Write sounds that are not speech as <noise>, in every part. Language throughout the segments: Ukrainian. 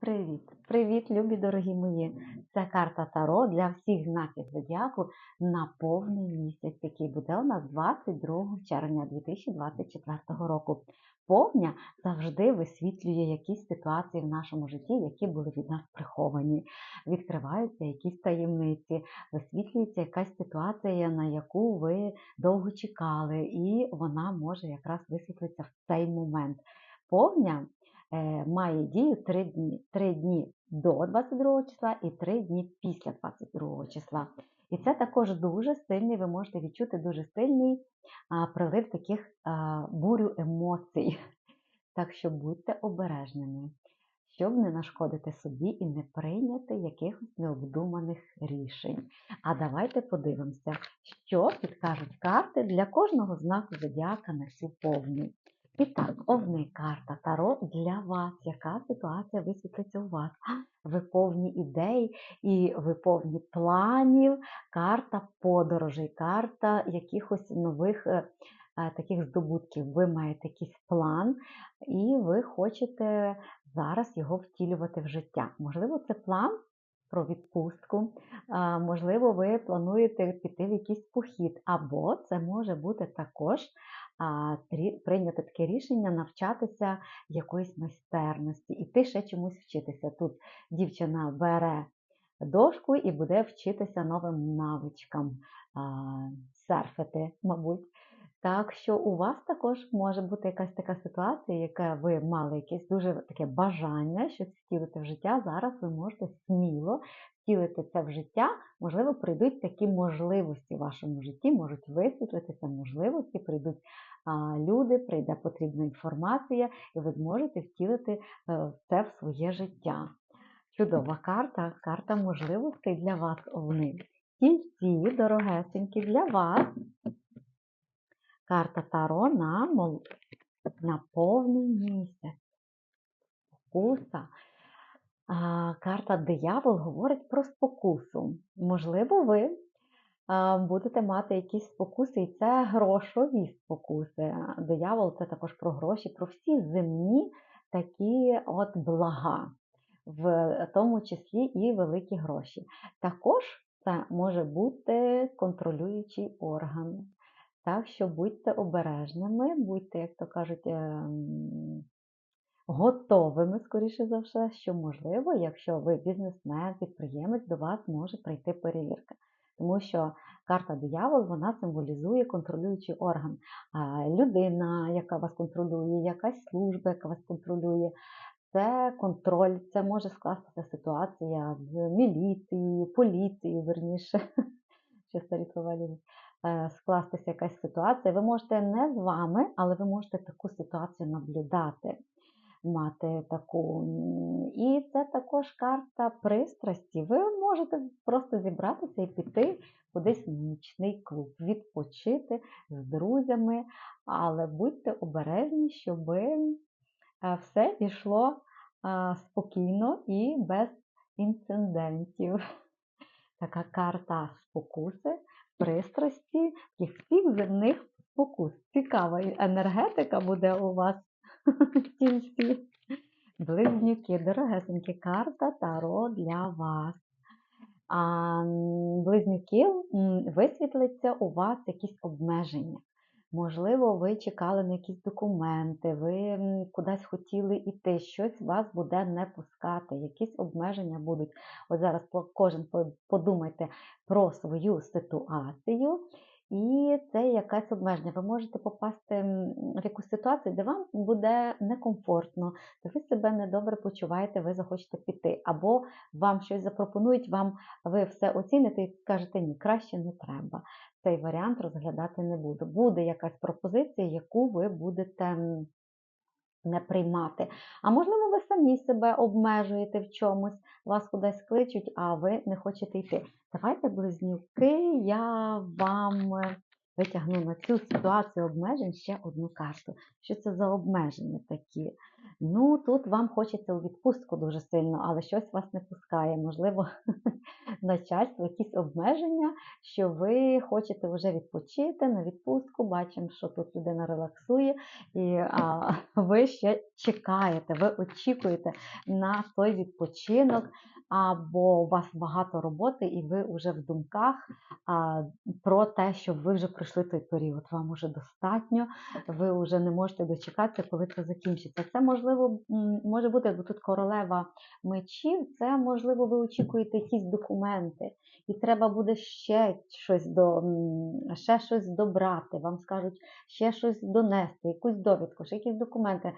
Привіт! Привіт, любі дорогі мої! Це карта Таро для всіх знаків зодіаку на повний місяць, який буде у нас 22 червня 2024 року. Повня завжди висвітлює якісь ситуації в нашому житті, які були від нас приховані. Відкриваються якісь таємниці, висвітлюється якась ситуація, на яку ви довго чекали, і вона може якраз висвітлитися в цей момент. Повня має дію 3 дні 3 дні до 22 числа і 3 дні після 22 числа. І це також дуже сильний, ви можете відчути дуже сильний прилив таких бурю емоцій. <laughs> Так що будьте обережними, щоб не нашкодити собі і не прийняти якихось необдуманих рішень. А давайте подивимося, що підкажуть карти для кожного знаку зодіака на цю повну. І так, овни карта Таро для вас. Яка ситуація висвітлиться у вас? Ви повні ідей і ви повні планів, карта подорожей, карта якихось нових е, е, таких здобутків. Ви маєте якийсь план, і ви хочете зараз його втілювати в життя. Можливо, це план. Про відпустку, можливо, ви плануєте піти в якийсь похід, або це може бути також прийняти таке рішення навчатися якоїсь майстерності, іти ще чомусь вчитися. Тут дівчина бере дошку і буде вчитися новим навичкам серфити, мабуть. Так що у вас також може бути якась така ситуація, яка ви мали якесь дуже таке бажання щось втілити в життя. Зараз ви можете сміло втілити це в життя. Можливо, прийдуть такі можливості в вашому житті, можуть висвітлитися можливості, прийдуть люди, прийде потрібна інформація, і ви зможете втілити е, це в своє життя. Чудова карта, карта можливостей для вас, овни. Тільці, дорогесенькі, для вас. Карта Таро на мол... на повний місяць. Спокуса. Карта диявол говорить про спокусу. Можливо, ви будете мати якісь спокуси, і це грошові спокуси. Диявол це також про гроші, про всі земні такі от блага, в тому числі і великі гроші. Також це може бути контролюючий орган. Так що будьте обережними, будьте, як то кажуть, ем, готовими, скоріше за все, що можливо, якщо ви бізнесмен, підприємець, до вас може прийти перевірка. Тому що карта диявол вона символізує контролюючий орган. Людина, яка вас контролює, якась служба, яка вас контролює. Це контроль, це може скластися ситуація з міліцією, поліцією, верніше, <laughs> що старі слова. Е, скластися якась ситуація. Ви можете не з вами, але ви можете таку ситуацію наблюдати, мати таку. І це також карта пристрасті. Ви можете просто зібратися і піти кудись в нічний клуб, відпочити з друзями, але будьте обережні, щоб е, все пішло е, спокійно і без інцидентів. Така карта спокуси пристрасті таких всіх земних спокус. Цікава енергетика буде у вас <laughs> тільці. Близнюки, дорогесенькі карта Таро для вас. А Близнюків висвітлиться у вас якісь обмеження. Можливо, ви чекали на якісь документи, ви кудись хотіли йти, щось вас буде не пускати, якісь обмеження будуть. От зараз кожен подумайте про свою ситуацію, і це якесь обмеження. Ви можете попасти в якусь ситуацію, де вам буде некомфортно, де ви себе недобре почуваєте, ви захочете піти. Або вам щось запропонують, вам ви все оціните і скажете, ні, краще не треба. Цей варіант розглядати не буду. Буде якась пропозиція, яку ви будете не приймати. А можливо, ви самі себе обмежуєте в чомусь, вас кудись кличуть, а ви не хочете йти. Давайте, близнюки, я вам витягну на цю ситуацію обмежень ще одну карту. Що це за обмеження такі? Ну, тут вам хочеться у відпустку дуже сильно, але щось вас не пускає. Можливо, <laughs> начальство, якісь обмеження, що ви хочете вже відпочити на відпустку. Бачимо, що тут людина релаксує, і а, <laughs> ви ще чекаєте, ви очікуєте на той відпочинок, або у вас багато роботи, і ви вже в думках а, про те, що ви вже пройшли той період. Вам уже достатньо, ви вже не можете дочекатися, коли це закінчиться. Це можливо може бути бо тут королева мечів. Це можливо, ви очікуєте якісь документи, і треба буде ще щось до ще щось добрати. Вам скажуть ще щось донести, якусь довідку, ще якісь документи.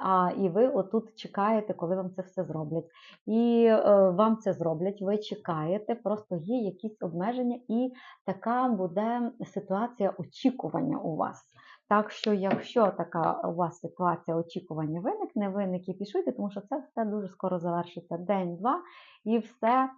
А і ви отут чекаєте, коли вам це все зроблять. І е, вам це зроблять, ви чекаєте, просто є якісь обмеження, і така буде ситуація очікування у вас. Так що, якщо така у вас ситуація очікування виникне, ви не кіпішуйте, тому що це все дуже скоро завершиться день-два, і все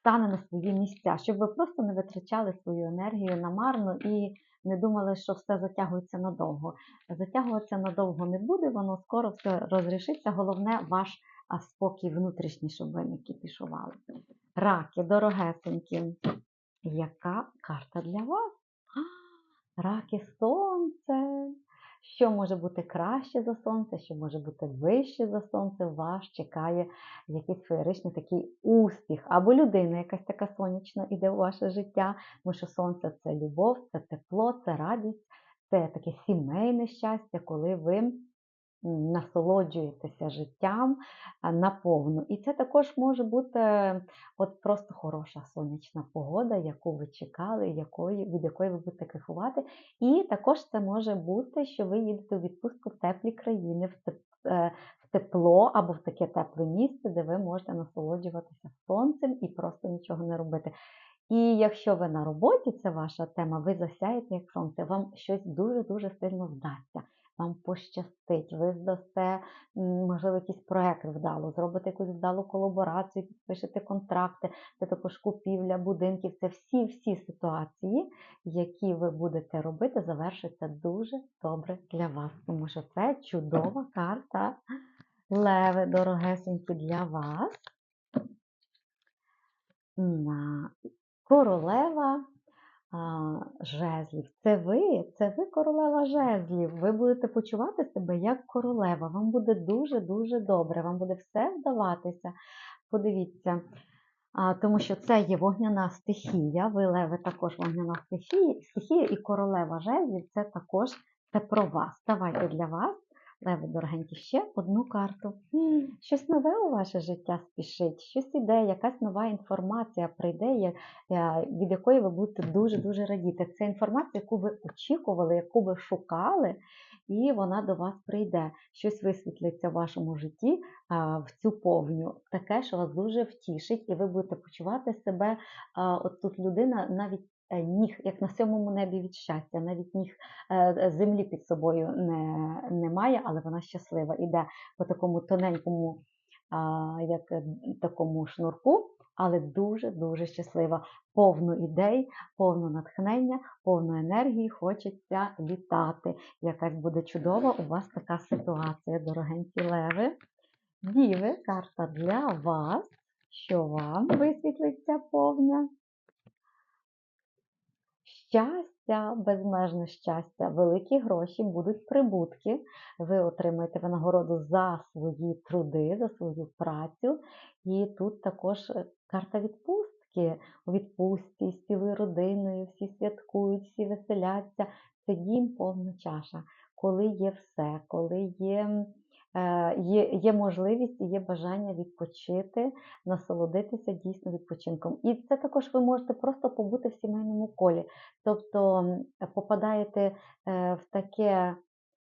стане на свої місця, щоб ви просто не витрачали свою енергію намарно і не думали, що все затягується надовго. Затягуватися надовго не буде, воно скоро все розрішиться. Головне, ваш спокій внутрішній, щоб ви не кіпішували. Раки, дорогесенькі, яка карта для вас? Раки сонце. Що може бути краще за сонце, що може бути вище за сонце, вас чекає якийсь феєричний такий успіх. Або людина якась така сонячна іде у ваше життя, тому що сонце це любов, це тепло, це радість, це таке сімейне щастя, коли ви насолоджуєтеся життям наповну. І це також може бути от просто хороша сонячна погода, яку ви чекали, якої, від якої ви будете кайфувати. І також це може бути, що ви їдете у відпустку в теплі країни, в е, тепло або в таке тепле місце, де ви можете насолоджуватися сонцем і просто нічого не робити. І якщо ви на роботі, це ваша тема, ви засяєте як сонце, вам щось дуже-дуже сильно вдасться. Вам пощастить, ви здасте, можливо, якийсь проект вдало, зробите якусь вдалу колаборацію, підпишете контракти, це також купівля будинків. Це всі-всі ситуації, які ви будете робити, завершаться дуже добре для вас, тому що це чудова карта. Леви, дорогесенькі для вас. Королева жезлів. Це ви, це ви королева жезлів. Ви будете почувати себе як королева. Вам буде дуже-дуже добре, вам буде все вдаватися. Подивіться, а, тому що це є вогняна стихія. Ви леви також вогняна стихія, стихія і королева жезлів це також це про вас. Давайте для вас. Леви, дорогенькі, ще одну карту. Щось нове у ваше життя спішить, щось іде, якась нова інформація прийде, від якої ви будете дуже-дуже радіти. Це інформація, яку ви очікували, яку ви шукали, і вона до вас прийде. Щось висвітлиться в вашому житті в цю повню. Таке, що вас дуже втішить, і ви будете почувати себе. От тут людина навіть ніг, як на сьомому небі від щастя, навіть ніг е, землі під собою не, немає, але вона щаслива. Іде по такому тоненькому, як е, такому шнурку, але дуже-дуже щаслива. Повно ідей, повно натхнення, повно енергії, хочеться літати. Якась буде чудова у вас така ситуація, дорогенькі леви. Діви, карта для вас. Що вам висвітлиться повня? Щастя, безмежне щастя, великі гроші, будуть прибутки. Ви отримаєте винагороду за свої труди, за свою працю. І тут також е, карта відпустки. У відпустці з цілою родиною, всі святкують, всі веселяться. Це дім повна чаша, коли є все, коли є, є, є можливість і є бажання відпочити, насолодитися дійсно відпочинком. І це також ви можете просто побути в сімейному колі. Тобто попадаєте е, в таке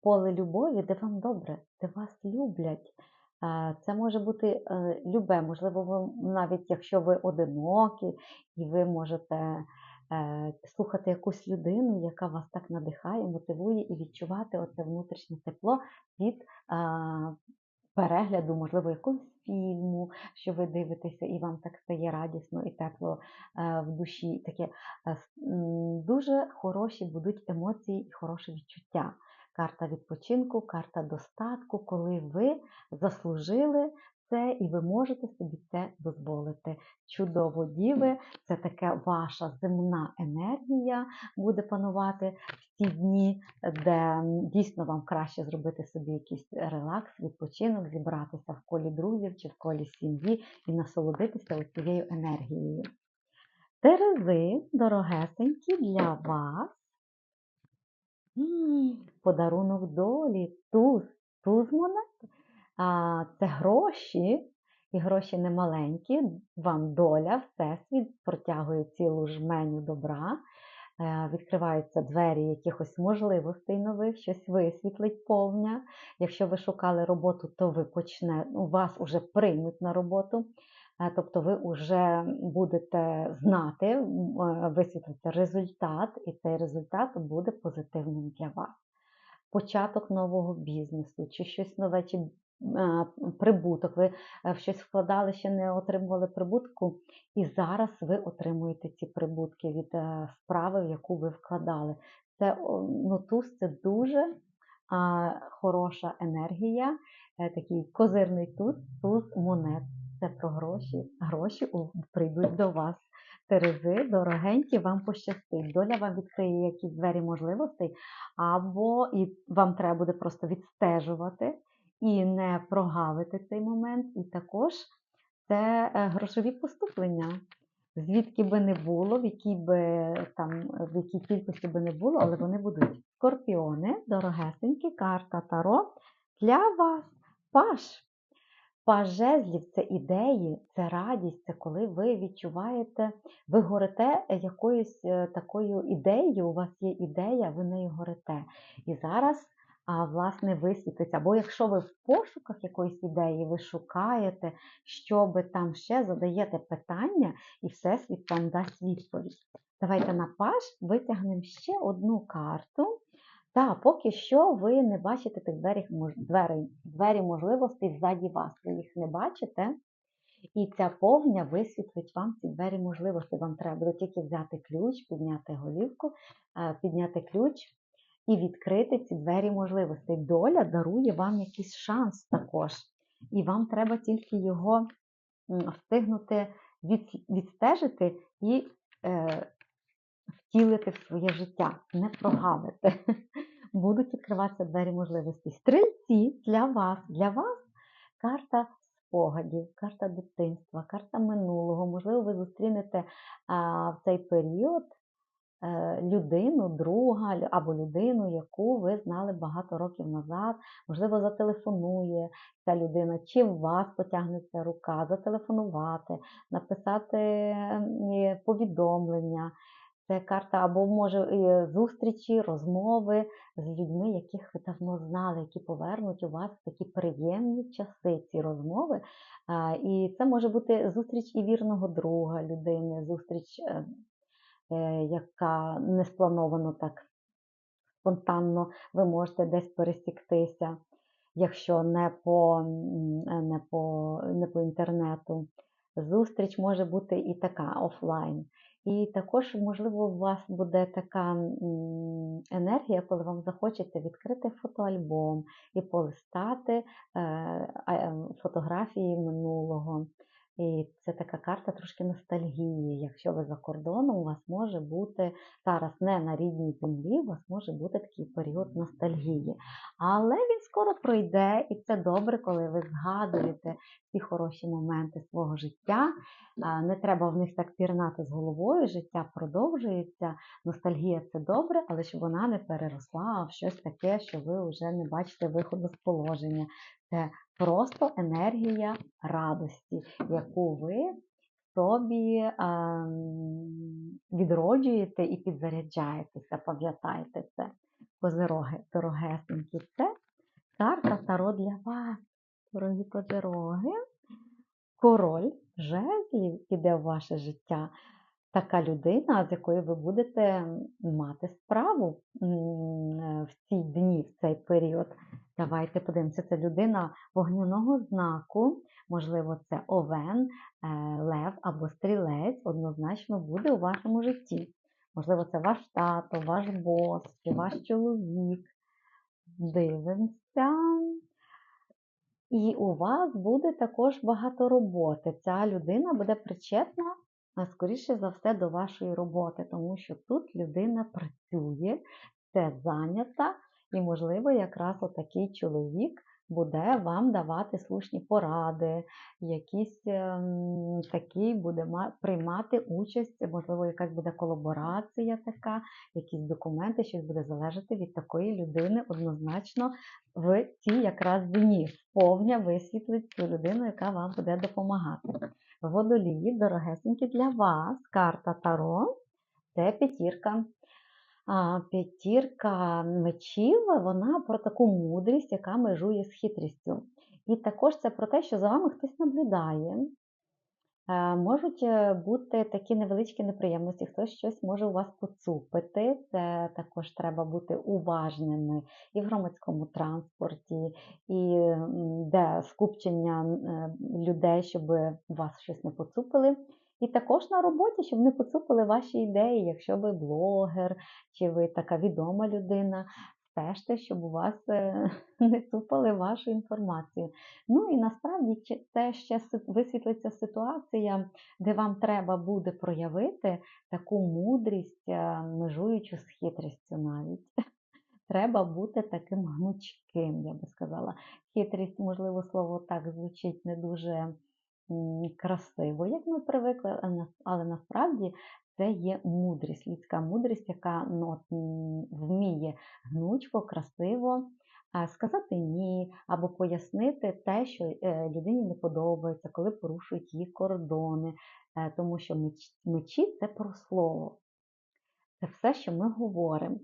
поле любові, де вам добре, де вас люблять. Е, Це може бути е, любе, можливо, ви навіть якщо ви одинокі, і ви можете е, слухати якусь людину, яка вас так надихає, мотивує і відчувати оце внутрішнє тепло від а, перегляду, можливо, якогось фільму, що ви дивитеся, і вам так стає радісно і тепло е, в душі. Таке е, дуже хороші будуть емоції і хороше відчуття. Карта відпочинку, карта достатку, коли ви заслужили це і ви можете собі це дозволити. Чудово, діви, це така ваша земна енергія буде панувати в ці дні, де дійсно вам краще зробити собі якийсь релакс, відпочинок, зібратися в колі друзів чи в колі сім'ї і насолодитися цією енергією. Терези, дорогесенькі, для вас. Подарунок долі, туз, туз монет. А, Це гроші, і гроші не маленькі. Вам доля, всесвіт протягує цілу жменю добра. Е, Відкриваються двері якихось можливостей нових, щось висвітлить повня. Якщо ви шукали роботу, то ви почне, ну, вас вже приймуть на роботу. Е, Тобто ви вже будете знати, е, висвітлиться результат, і цей результат буде позитивним для вас. Початок нового бізнесу, чи щось нове, чи е, прибуток. Ви в щось вкладали, ще не отримували прибутку, і зараз ви отримуєте ці прибутки від справи, в яку ви вкладали. Це о, ну, це дуже хороша енергія, такий козирний туз, туз монет. Це про гроші. Гроші прийдуть до вас. Терези, дорогенькі, вам пощастить. Доля вам відкриє якісь двері можливостей, або і вам треба буде просто відстежувати і не прогавити цей момент. І також це е, грошові поступлення. Звідки би не було, в якій би там, в якій кількості би не було, але вони будуть. Скорпіони, дорогесенькі, карта Таро для вас. Паш. Паж жезлів це ідеї, це радість, це коли ви відчуваєте, ви горите якоюсь е, такою ідеєю, у вас є ідея, ви нею горите. І зараз, а, власне, висвітлиться. Або якщо ви в пошуках якоїсь ідеї, ви шукаєте, що би там ще задаєте питання, і Всесвіт вам дасть відповідь. Давайте на паж витягнемо ще одну карту. Та, поки що ви не бачите тих двері, двері, двері можливостей ззаді вас. Ви їх не бачите. І ця повня висвітлить вам ці двері можливостей. Вам треба буде тільки взяти ключ, підняти голівку, е, підняти ключ і відкрити ці двері можливостей. Доля дарує вам якийсь шанс також. І вам треба тільки його встигнути від, відстежити і е, втілити в своє життя, не прогавити. <laughs> Будуть відкриватися двері можливостей. Стрільці для вас, для вас карта спогадів, карта дитинства, карта минулого. Можливо, ви зустрінете а, в цей період е, людину, друга або людину, яку ви знали багато років назад. Можливо, зателефонує ця людина, чи в вас потягнеться рука, зателефонувати, написати повідомлення. Це карта або може зустрічі, розмови з людьми, яких ви давно знали, які повернуть у вас такі приємні часи ці розмови. І це може бути зустріч і вірного друга людини, зустріч, е, е, яка не сплановано так спонтанно ви можете десь пересіктися, якщо не по, не по, не по інтернету. Зустріч може бути і така офлайн. І також, можливо, у вас буде така енергія, коли вам захочеться відкрити фотоальбом і полистати е, е, фотографії минулого. І це така карта трошки ностальгії. Якщо ви за кордоном, у вас може бути зараз не на рідній землі, у вас може бути такий період ностальгії. Але він скоро пройде, і це добре, коли ви згадуєте ці хороші моменти свого життя. Не треба в них так пірнати з головою, життя продовжується. Ностальгія це добре, але щоб вона не переросла в щось таке, що ви вже не бачите виходу з положення. Це просто енергія радості, яку ви собі відроджуєте і підзаряджаєтеся. Пам'ятайте це. Козироги, дорогесенькі, це карта Таро для вас, дорогі козироги. Король жезлів іде в ваше життя. Така людина, з якою ви будете мати справу е, в ці дні, в цей період. Давайте подивимося, це людина вогняного знаку, можливо, це овен, е, лев або стрілець однозначно буде у вашому житті. Можливо, це ваш тато, ваш бос, чи ваш чоловік. Дивимося. І у вас буде також багато роботи. Ця людина буде причетна, а, скоріше за все, до вашої роботи, тому що тут людина працює, це зайнята, і, можливо, якраз отакий чоловік буде вам давати слушні поради, якісь ем, такий буде ма- приймати участь, можливо, якась буде колаборація така, якісь документи, щось буде залежати від такої людини однозначно в цій якраз дні. Повня висвітлить цю людину, яка вам буде допомагати. Водолії, дорогесенькі для вас, карта Таро це п'ятірка. П'ятірка мечів, вона про таку мудрість, яка межує з хитрістю. І також це про те, що за вами хтось наблюдає. Е, Можуть е, бути такі невеличкі неприємності, хтось щось може у вас поцупити. Це також треба бути уважними і в громадському транспорті, і де скупчення е, людей, щоб вас щось не поцупили. І також на роботі, щоб не поцупили ваші ідеї, якщо ви блогер чи ви така відома людина, стежте, щоб у вас е, <laughs> не цупали вашу інформацію. Ну і насправді це ще висвітлиться ситуація, де вам треба буде проявити таку мудрість, е, межуючу з хитрістю навіть. Треба бути таким гнучким, я би сказала. Хитрість, можливо, слово так звучить не дуже красиво, як ми привикли, але насправді це є мудрість, людська мудрість, яка ну, вміє гнучко, красиво сказати ні, або пояснити те, що е, людині не подобається, коли порушують її кордони, Е, тому що меч- мечі це про слово. Це все, що ми говоримо.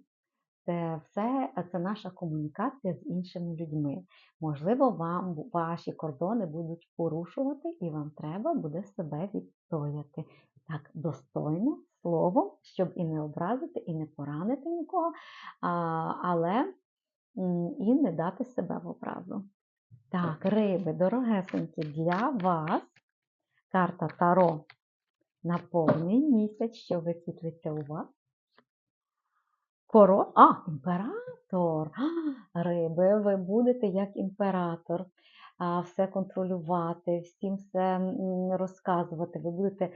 Це все це наша комунікація з іншими людьми. Можливо, вам ваші кордони будуть порушувати, і вам треба буде себе відстояти. Так, достойно, словом, щоб і не образити, і не поранити нікого, але і не дати себе в образу. Так, риби, дорогесенькі, для вас карта Таро на повний місяць, що висвітлиться у вас. Коро... А, імператор! <gasps> Риби, ви будете як імператор, все контролювати, всім все розказувати. Ви будете, е,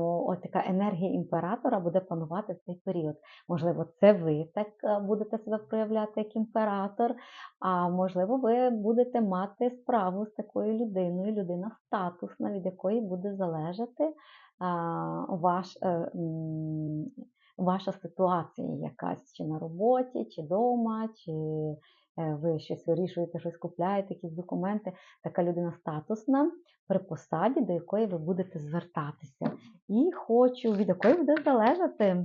ось така енергія імператора буде панувати в цей період. Можливо, це ви так е, будете себе проявляти як імператор, а можливо, ви будете мати справу з такою людиною, людина статусна, від якої буде залежати ваш. Ваша ситуація якась, чи на роботі, чи вдома, чи е, ви щось вирішуєте, щось купляєте, якісь документи. Така людина статусна при посаді, до якої ви будете звертатися. І хочу, від якої буде залежати.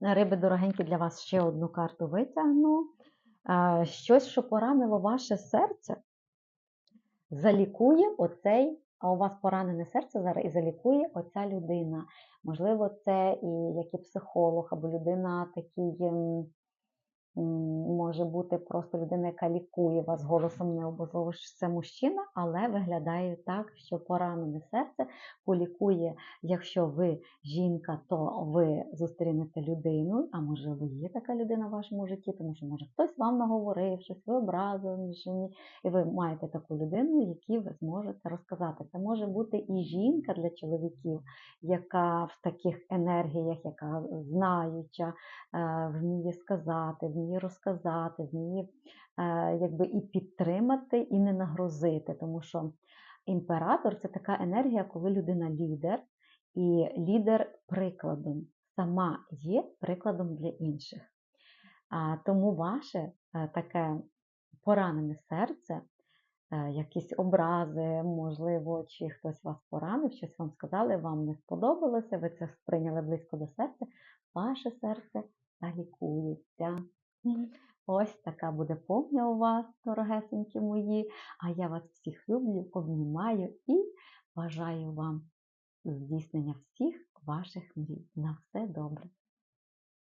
Риби дорогенькі для вас ще одну карту витягну. Щось, що поранило ваше серце, залікує оцей, а у вас поранене серце зараз і залікує оця людина. Можливо, це і як і психолог, або людина такий ем, може бути просто людина, яка лікує вас голосом не обов'язково що це мужчина, але виглядає так, що поранене серце полікує, якщо ви жінка, то ви зустрінете людину, а можливо є така людина в вашому житті, тому що може хтось вам наговорив, щось ви образили, і ви маєте таку людину, якій ви зможете розказати. Це може бути і жінка для чоловіків, яка в таких енергіях, яка знаюча, е, вміє сказати, вміє розказати, вміє е, якби і підтримати, і не нагрозити. Тому що імператор це така енергія, коли людина лідер, і лідер прикладом сама є прикладом для інших. Тому ваше е, таке поранене серце, е, якісь образи, можливо, чи хтось вас поранив, щось вам сказали, вам не сподобалося, ви це сприйняли близько до серця, ваше серце залікується. Ось така буде повня у вас, дорогесенькі мої. А я вас всіх люблю, обнімаю і бажаю вам здійснення всіх ваших мрій. На все добре.